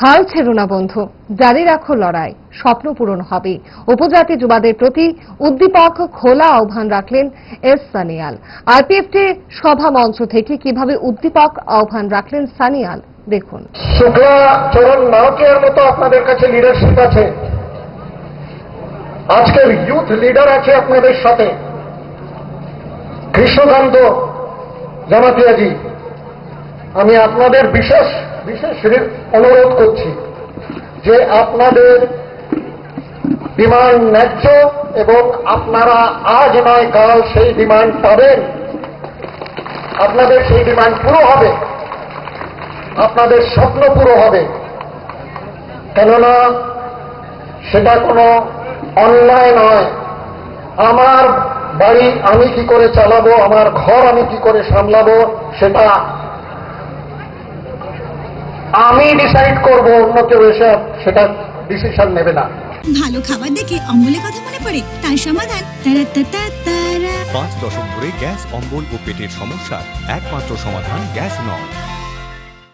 হাল ছেড়ো না, বন্ধু। জারি রাখো লড়াই। স্বপ্ন পূরণ হবে। উপজাতি যুবাদের প্রতি উদ্দীপক, খোলা আহ্বান রাখলেন এস সানিয়াল। আরপিএফটি সভা মঞ্চ থেকে কীভাবে উদ্দীপক, আহ্বান রাখলেন সানিয়াল, দেখুন। শুক্লা চরণ মতো আপনাদের কাছে লিডারশিপ আছে। আজকের ইউথ লিডার আছে আপনাদের সাথে। কৃষ্ণকান্ত জামাতিয়াজি আমি আপনাদের বিশেষ বিশেষ অনুরোধ করছি যে আপনাদের ডিমান্ড ন্যায্য এবং আপনারা আজ নয় কাল সেই ডিমান্ড পাবেন। আপনাদের সেই ডিমান্ড পুরো হবে। আপনাদের স্বপ্ন পুরো হবে। কেননা সেটা কোনো অন্যায় নয়। আমার বাড়ি আমি কি করে চালাবো? আমার ঘর আমি কি করে সামলাবো? সেটা আমি ডিসাইড করব অন্য কেউ এসে সেটা ডিসিশন নেবে না। ভালো খাবার দেখে অম্বলের কথা মনে পড়ে তার সমাধান। পাঁচ দশক ধরে গ্যাস অম্বল ও পেটের সমস্যার একমাত্র সমাধান গ্যাস নয়।